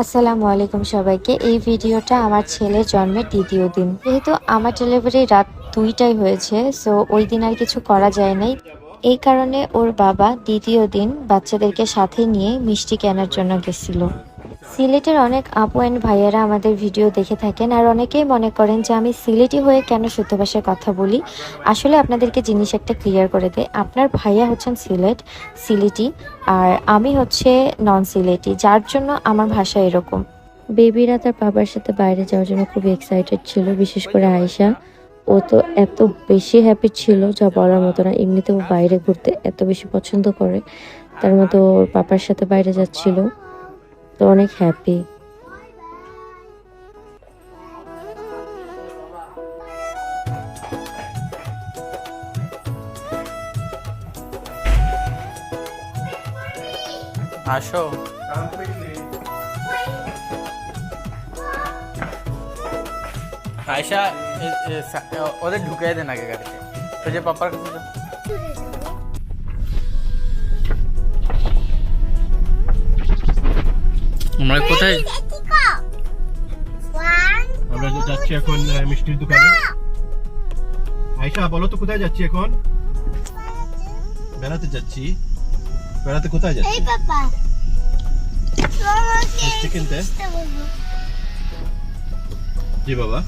আসসালামু আলাইকুম সবাইকে। এই ভিডিওটা আমার ছেলে জন্মের দ্বিতীয় দিন। যেহেতু আমার ডেলিভারি রাত দুইটাই হয়েছে সো ওই দিন আর কিছু করা যায় নাই। এই কারণে ওর বাবা দ্বিতীয় দিন বাচ্চাদেরকে সাথে নিয়ে মিষ্টি কেনার জন্য গেছিল। সিলেটের অনেক আপু অ্যান্ড ভাইয়েরা আমাদের ভিডিও দেখে থাকেন আর অনেকেই মনে করেন যে আমি সিলেটি হয়ে কেন শুদ্ধ ভাষায় কথা বলি? আসলে আপনাদেরকে জিনিস একটা ক্লিয়ার করে দেয় আপনার ভাইয়া হচ্ছেন সিলেট, সিলেটি, আর আমি হচ্ছে নন সিলেটি যার জন্য আমার ভাষা এরকম। বেবিরা তার বাবার সাথে বাইরে যাওয়ার জন্য খুবই এক্সাইটেড ছিল, বিশেষ করে আয়েশা। ও তো এত বেশি হ্যাপি ছিল যা বলার মতো না। এমনিতেও বাইরে ঘুরতে এত বেশি পছন্দ করে। তার মতো ওর পাপার সাথে বাইরে যাচ্ছিল। তো অনেক হ্যাপি আসো। আয়সা ওদের ঢুকিয়ে দেন আগে গাড়িতে তো যে পাপার কাছে আমরা কোথায়? আমরা যাচ্ছি এখন মিষ্টির দোকানে। আয়শা বলো তো কোথায় যাচ্ছি এখন? বেড়াতে যাচ্ছি। বেড়াতে কোথায় যাচ্ছি? মিষ্টি কিনতে জি বাবা।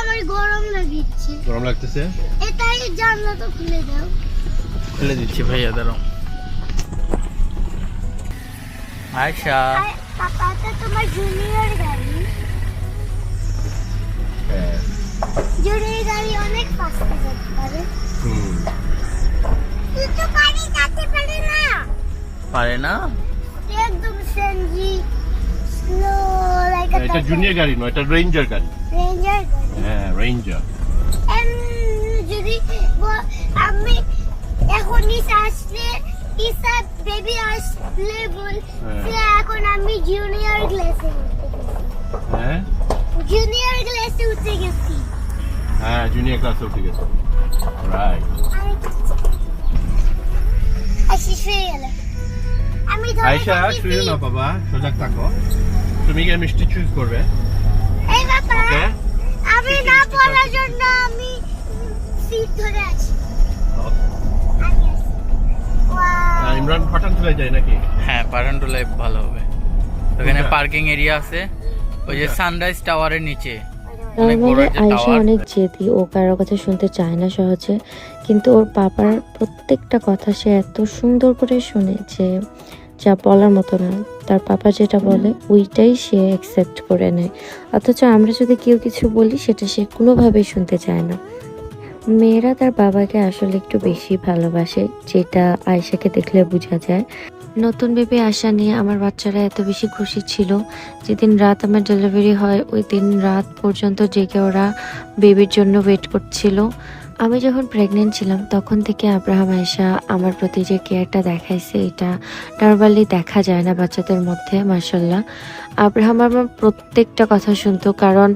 আমার গরম লাগতেছে? এটাই খুলে দাও। খুলে দিচ্ছি। দিচ্ছি ভাইয়া দাঁড়াও। আয়সা আর পাপা তোমার জুনিয়র গাড়ি। হ্যাঁ। জুনিয়র গাড়ি অনেক ফাস্টে যেতে পারে। হুম। কিন্তু গাড়ি যেতে পারে না। পারে না? একদম সেনজি স্লো লাইক এটা জুনিয়র গাড়ি নয় এটা রেঞ্জার গাড়ি। রেঞ্জার গাড়ি। হ্যাঁ রেঞ্জার যদি আমি এখন ইসা আসলে ইসা বেবি আসলে বল হ্যাঁ। এখন আমি জুনিয়র ক্লাসে হ্যাঁ? জুনিয়র ক্লাসে উঠে গেছি। হ্যাঁ জুনিয়র ক্লাসে উঠে গেছে। রাইট আসি শুয়ে গেল। আমি আয়শা শুয়ে না বাবা সজাগ থাকো। তুমি গিয়ে মিষ্টি চুজ করবে। এই বাবা আমি না পড়ার জন্য আমি সিট ধরে আছি! ইমরান যায় নাকি? হ্যাঁ লাইফ ভালো হবে। ওখানে পার্কিং এরিয়া আছে। ওই যে সানরাইজ টাওয়ারের নিচে। আয়েশা অনেক জেদি ও কারও কথা শুনতে চায় না সহজে। কিন্তু ওর পাপার প্রত্যেকটা কথা সে এত সুন্দর করে শুনে যে যা বলার মতো না। তার পাপা যেটা বলে ওইটাই সে অ্যাকসেপ্ট করে নেয়। অথচ আমরা যদি কেউ কিছু বলি সেটা সে কোনোভাবেই শুনতে চায় না। মেয়েরা তার বাবাকে আসলে একটু বেশি ভালোবাসে, যেটা আয়সাকে দেখলে বোঝা যায়। নতুন বেবি আসা নিয়ে আমার বাচ্চারা এত বেশি খুশি ছিল। যেদিন রাত আমার ডেলিভারি হয়, ওই দিন রাত পর্যন্ত জেগে ওরা বেবির জন্য ওয়েট করছিল। আমি যখন প্রেগনেন্ট ছিলাম, তখন থেকে আব্রাহাম আয়সা আমার প্রতি যে কেয়ারটা দেখাইছে, এটা নর্মালি দেখা যায় না বাচ্চাদের মধ্যে মার্শাল্লাহ আব্রাহাম আমার প্রত্যেকটা কথা শুনতো, কারণ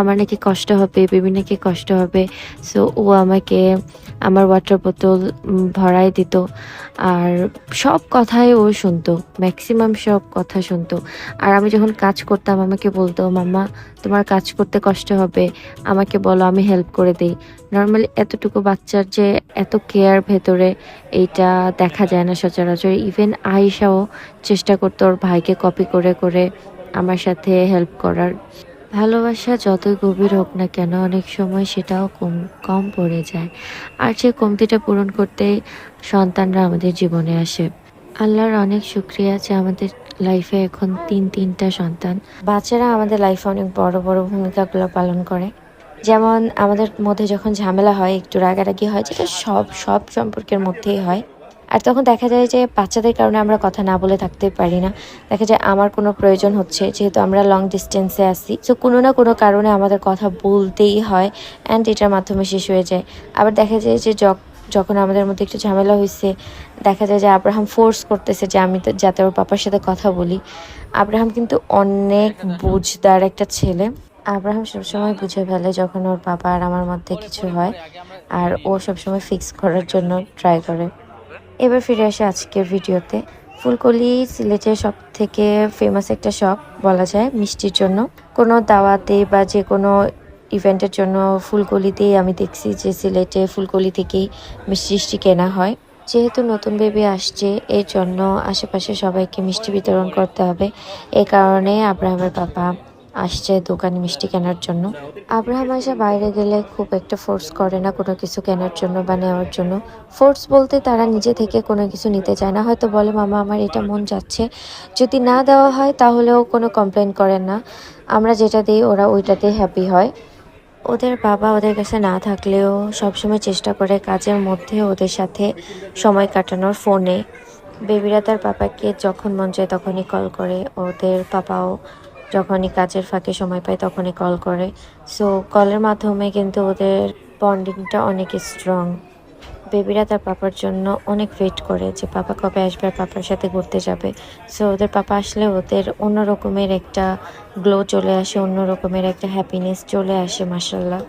আমার নাকি কষ্ট হবে বেবি নাকি কষ্ট হবে। সো ও আমাকে আমার ওয়াটার বোতল ভরাই দিত। আর সব কথাই ও শুনতো ম্যাক্সিমাম সব কথা শুনতো। আর আমি যখন কাজ করতাম, আমাকে বলতো, মাম্মা, তোমার কাজ করতে কষ্ট হবে, আমাকে বলো, আমি হেল্প করে দিই। নর্মালি এতটুকু বাচ্চার যে এত কেয়ার ভেতরে, এইটা দেখা যায় না সচরাচর। ইভেন আয়েশাও চেষ্টা করতো ওর ভাইকে কপি করে করে আমার সাথে হেল্প করার। ভালোবাসা যতই গভীর হোক না কেন, অনেক সময় সেটাও কম কম পড়ে যায়। আর সেই কমতিটা পূরণ করতে সন্তানরা আমাদের জীবনে আসে। আল্লাহর অনেক শুক্রিয়া যে আমাদের লাইফে এখন তিন, তিনটা সন্তান। বাচ্চারা আমাদের লাইফে অনেক বড় বড় ভূমিকাগুলো পালন করে। যেমন আমাদের মধ্যে যখন ঝামেলা হয়, একটু রাগারাগি হয়, যেটা সব সব সম্পর্কের মধ্যেই হয় আর তখন দেখা যায় যে বাচ্চাদের কারণে আমরা কথা না বলে থাকতে পারি না। দেখা যায় আমার কোনো প্রয়োজন হচ্ছে, যেহেতু আমরা লং ডিস্টেন্সে আসি সো কোনো না কোনো কারণে আমাদের কথা বলতেই হয় অ্যান্ড এটার মাধ্যমে শেষ হয়ে যায়। আবার দেখা যায় যে যখ- যখন আমাদের মধ্যে একটু ঝামেলা হয়েছে দেখা যায় যে আব্রাহাম ফোর্স করতেছে যে আমি তো- যাতে ওর পাপার সাথে কথা বলি। আব্রাহাম কিন্তু অনেক বুঝদার একটা ছেলে। আব্রাহাম সবসময় বুঝে ফেলে যখন ওর বাবা আর আমার মধ্যে কিছু হয়, আর ও সবসময় ফিক্স করার জন্য ট্রাই করে। এবার ফিরে আসে আজকের ভিডিওতে। ফুলকলি সিলেটের সব থেকে ফেমাস একটা শপ বলা যায় মিষ্টির জন্য। কোনো দাওয়াতে বা যে কোনো ইভেন্টের জন্য ফুলকলিতেই আমি দেখছি যে সিলেটে ফুলকলি থেকেই মিষ্টি কেনা হয়। যেহেতু নতুন বেবি আসছে, এর জন্য আশেপাশে সবাইকে মিষ্টি বিতরণ করতে হবে। এই কারণে আব্রাহামের পাপা আসছে দোকানে মিষ্টি কেনার জন্য। আব্রাহাম আসা বাইরে গেলে খুব একটা ফোর্স করে না কোনো কিছু কেনার জন্য বা নেওয়ার জন্য। ফোর্স বলতে তারা নিজে থেকে কোনো কিছু নিতে চায় না। হয়তো বলে, মামা, আমার এটা মন যাচ্ছে। যদি না দেওয়া হয় তাহলেও কোনো কমপ্লেন করেন না। আমরা যেটা দিই, ওরা ওইটাতেই হ্যাপি হয়। ওদের বাবা ওদের কাছে না থাকলেও সবসময় চেষ্টা করে কাজের মধ্যে ওদের সাথে সময় কাটানোর ফোনে বেবিরা তার পাপাকে যখন মন চায় তখনই কল করে। ওদের পাপাও যখনই কাজের ফাঁকে সময় পায় তখনই কল করে। সো কলের মাধ্যমে কিন্তু ওদের বন্ডিংটা অনেক স্ট্রং বেবিরা তার পাপার জন্য অনেক ওয়েট করে যে পাপা কবে আসবে আর পাপার সাথে ঘুরতে যাবে। সো ওদের পাপা আসলে ওদের অন্য রকমের একটা গ্লো চলে আসে, অন্য রকমের একটা হ্যাপিনেস চলে আসে মাসাল্লাহ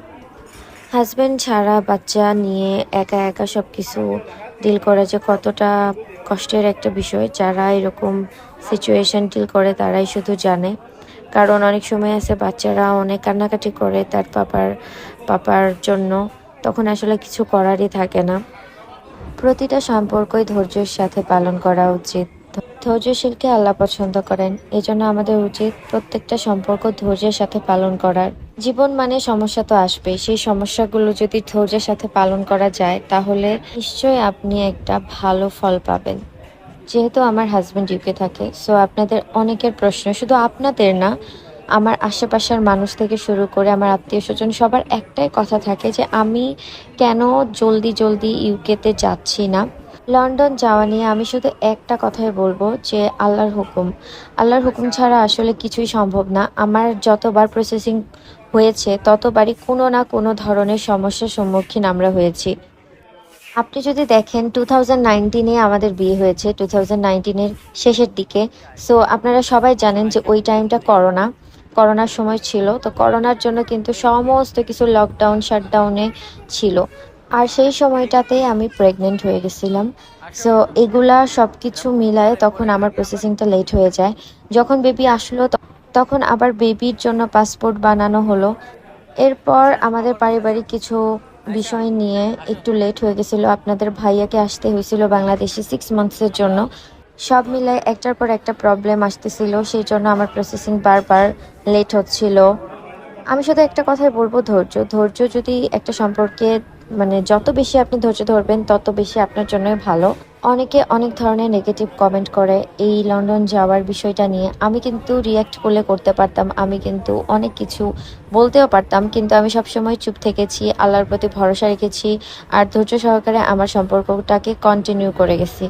হাজব্যান্ড ছাড়া বাচ্চা নিয়ে একা একা সব কিছু ডিল করা যে কতটা কষ্টের একটা বিষয়, যারা এরকম সিচুয়েশন ডিল করে তারাই শুধু জানে। কারণ অনেক সময় আছে বাচ্চারা অনেক কান্নাকাটি করে তার পাপার পাপার জন্য। তখন আসলে কিছু করারই থাকে না। প্রতিটা সম্পর্কই ধৈর্যের সাথে পালন করা উচিত। ধৈর্যশীলকে আল্লাহ পছন্দ করেন, এজন্য আমাদের উচিত প্রত্যেকটা সম্পর্ক ধৈর্যের সাথে পালন করার। জীবন মানে সমস্যা তো আসবেই, সেই সমস্যাগুলো যদি ধৈর্যের সাথে পালন করা যায়, তাহলে নিশ্চয়ই আপনি একটা ভালো ফল পাবেন। যেহেতু আমার হাজব্যান্ড ইউকে থাকে সো আপনাদের অনেকের প্রশ্ন, শুধু আপনাদের না, আমার আশেপাশের মানুষ থেকে শুরু করে আমার আত্মীয় স্বজন, সবার একটাই কথা থাকে যে আমি কেন জলদি জলদি ইউকেতে যাচ্ছি না? লন্ডন যাওয়া নিয়ে আমি শুধু একটা কথাই বলব যে আল্লাহর হুকুম। আল্লাহর হুকুম ছাড়া আসলে কিছুই সম্ভব না। আমার যতবার প্রসেসিং হয়েছে, ততবারই কোনো না কোনো ধরনের সমস্যার সম্মুখীন আমরা হয়েছি। আপনি যদি দেখেন টু থাউজেন্ড নাইনটিনে আমাদের বিয়ে হয়েছে টু থাউজেন্ড নাইনটিনের শেষের দিকে সো আপনারা সবাই জানেন যে ওই টাইমটা করোনা, করোনার সময় ছিল, তো করোনার জন্য কিন্তু সমস্ত কিছু লকডাউন শাটডাউনে ছিল। আর সেই সময়টাতেই আমি প্রেগনেন্ট হয়ে গেছিলাম। সো এগুলা সব কিছু মিলায় তখন আমার প্রসেসিংটা লেট হয়ে যায়। যখন বেবি আসলো তখন আবার বেবির জন্য পাসপোর্ট বানানো হলো। এরপর আমাদের পারিবারিক কিছু বিষয় নিয়ে একটু লেট হয়ে গেছিল। আপনাদের ভাইয়াকে আসতে হয়েছিল বাংলাদেশে সিক্স মান্থসের জন্য। সব মিলে একটার পর একটা প্রবলেম আসতেছিল, সেই জন্য আমার প্রসেসিং বারবার লেট হচ্ছিল। আমি শুধু একটা কথাই বলব, ধৈর্য। ধৈর্য যদি একটা সম্পর্কে মানে যত বেশি আপনি ধৈর্য ধরবেন, তত বেশি আপনার জন্যই ভালো। অনেকে অনেক ধরনের নেগেটিভ কমেন্ট করে, এই লন্ডন যাওয়ার বিষয়টা নিয়ে। আমি কিন্তু রিয়াক্ট করলে করতে পারতাম, আমি কিন্তু অনেক কিছু বলতেও পারতাম, কিন্তু আমি সবসময় চুপ থেকেছি, আল্লাহর প্রতি ভরসা রেখেছি, আর ধৈর্য সহকারে আমার সম্পর্কটাকে কন্টিনিউ করে গেছি।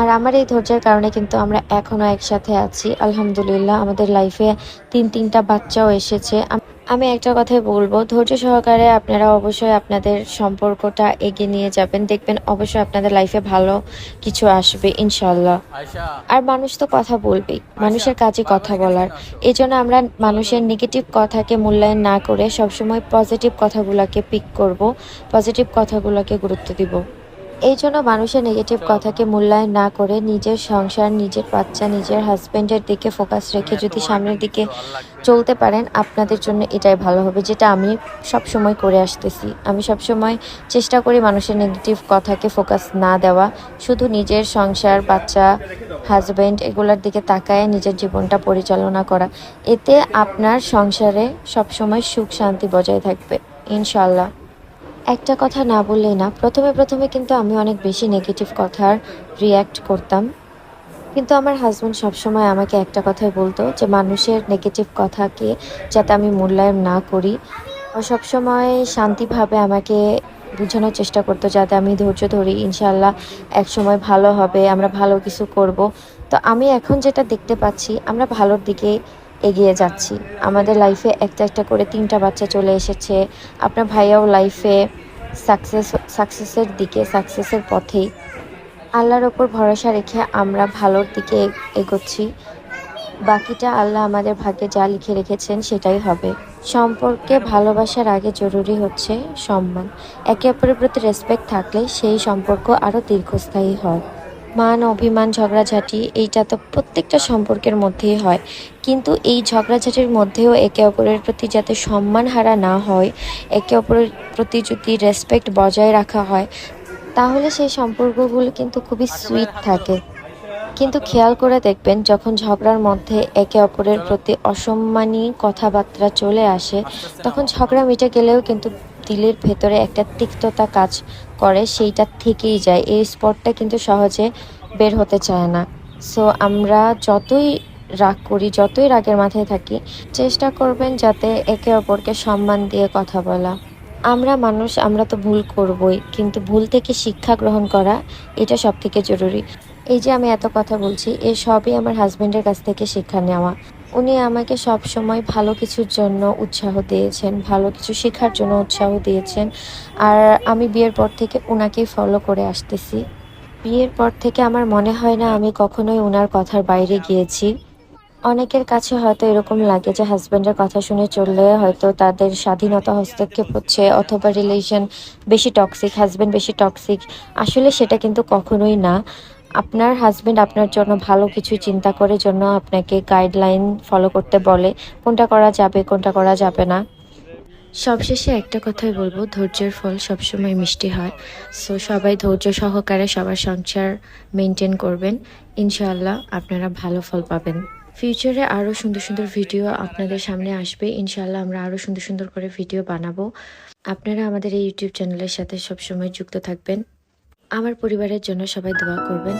আর আমার এই ধৈর্যের কারণে কিন্তু আমরা এখনও একসাথে আছি। আলহামদুলিল্লাহ, আমাদের লাইফে তিন তিনটা বাচ্চাও এসেছে। আম- একটা কথাই বলব ধৈর্য সহকারে আপনারা অবশ্যই আপনাদের সম্পর্কটা এগিয়ে নিয়ে যাবেন। দেখবেন অবশ্যই আপনাদের লাইফে ভালো কিছু আসবে ইনশাল্লাহ আর মানুষ তো কথা বলবেই মানুষের কাজে কথা বলার। এই জন্য আমরা মানুষের নেগেটিভ কথাকে মূল্যায়ন না করে সবসময় পজিটিভ কথাগুলোকে পিক করব পজিটিভ কথাগুলোকে গুরুত্ব দিব। এই জন্য মানুষের নেগেটিভ কথাকে মূল্যায়ন না করে নিজের সংসার, নিজের বাচ্চা, নিজের হাজব্যান্ডের দিকে ফোকাস রেখে যদি সামনের দিকে চলতে পারেন, আপনাদের জন্য এটাই ভালো হবে, যেটা আমি সব সময় করে আসতেছি। আমি সব সময় চেষ্টা করি মানুষের নেগেটিভ কথাকে ফোকাস না দেওয়া, শুধু নিজের সংসার, বাচ্চা হাজবেন্ড এগুলোর দিকে তাকায় নিজের জীবনটা পরিচালনা করা। এতে আপনার সংসারে সবসময় সুখ শান্তি বজায় থাকবে ইনশাল্লাহ একটা কথা না বললেই না, প্রথমে প্রথমে কিন্তু আমি অনেক বেশি নেগেটিভ কথার রিয়্যাক্ট করতাম। কিন্তু আমার হাজব্যান্ড সবসময় আমাকে একটা কথাই বলতো যে, মানুষের নেগেটিভ কথাকে যাতে আমি মূল্যায়ন না করি সবসময় শান্তিভাবে আমাকে বোঝানোর চেষ্টা করতো যাতে আমি ধৈর্য ধরি ইনশাল্লাহ এক সময় ভালো হবে, আমরা ভালো কিছু করব। তো আমি এখন যেটা দেখতে পাচ্ছি, আমরা ভালোর দিকে এগিয়ে যাচ্ছি। আমাদের লাইফে একটা একটা করে তিনটা বাচ্চা চলে এসেছে। আপনার ভাইয়াও লাইফে সাকসেস সাকসেসের দিকে সাকসেসের পথেই। আল্লাহর ওপর ভরসা রেখে আমরা ভালোর দিকে এগ- এগোচ্ছি। বাকিটা আল্লাহ আমাদের ভাগ্যে যা লিখে রেখেছেন সেটাই হবে। সম্পর্কে ভালোবাসার আগে জরুরি হচ্ছে সম্মান। একে অপরের প্রতি রেসপেক্ট থাকলে সেই সম্পর্ক আরও দীর্ঘস্থায়ী হয়। মান, অভিমান, ঝগড়াঝাটি, এইটা তো প্রত্যেকটা সম্পর্কের মধ্যেই হয়। কিন্তু এই ঝগড়াঝাটির মধ্যেও একে অপরের প্রতি যাতে সম্মান হারা না হয়, একে অপরের প্রতি যদি রেসপেক্ট বজায় রাখা হয়, তাহলে সেই সম্পর্কগুলো কিন্তু খুবই সুইট থাকে। কিন্তু খেয়াল করে দেখবেন, যখন ঝগড়ার মধ্যে একে অপরের প্রতি অসম্মানী কথাবার্তা চলে আসে, তখন ঝগড়া মিটে গেলেও কিন্তু দিলের ভেতরে একটা তিক্ততা কাজ করে, সেইটা থেকেই যায়। এই স্পটটা কিন্তু সহজে বের হতে চায় না। সো আমরা যতই রাগ করি, যতই রাগের মাথায় থাকি, চেষ্টা করবেন যাতে একে অপরকে সম্মান দিয়ে কথা বলা। আমরা মানুষ, আমরা তো ভুল করবই, কিন্তু ভুল থেকে শিক্ষা গ্রহণ করা এটা সব থেকে জরুরি। এই যে আমি এত কথা বলছি, এ সবই আমার হাজব্যান্ডের কাছ থেকে শিক্ষা নেওয়া। উনি আমাকে সব সময় ভালো কিছুর জন্য উৎসাহ দিয়েছেন, ভালো কিছু শেখার জন্য উৎসাহ দিয়েছেন। আর আমি বিয়ের পর থেকে ওনাকেই ফলো করে আসতেছি। বিয়ের পর থেকে আমার মনে হয় না আমি কখনোই ওনার কথার বাইরে গিয়েছি। অনেকের কাছে হয়তো এরকম লাগে যে হাজব্যান্ডের কথা শুনে চললে হয়তো তাদের স্বাধীনতা হস্তক্ষেপ হচ্ছে অথবা রিলেশন বেশি টক্সিক হাজব্যান্ড বেশি টক্সিক আসলে সেটা কিন্তু কখনোই না। আপনার হাজবেন্ড আপনার জন্য ভালো কিছু চিন্তা করে জন্য আপনাকে গাইডলাইন ফলো করতে বলে, কোনটা করা যাবে, কোনটা করা যাবে না। সবশেষে একটা কথাই বলব, ধৈর্যের ফল সবসময় মিষ্টি হয়। সো সবাই ধৈর্য সহকারে সবার সংসার মেনটেন করবেন। ইনশাআল্লাহ আপনারা ভালো ফল পাবেন। ফিউচারে আরও সুন্দর সুন্দর ভিডিও আপনাদের সামনে আসবে। ইনশাআল্লাহ আমরা আরও সুন্দর সুন্দর করে ভিডিও বানাবো। আপনারা আমাদের এই ইউটিউব চ্যানেলের সাথে সবসময় যুক্ত থাকবেন। আমার পরিবারের জন্য সবাই দোয়া করবেন।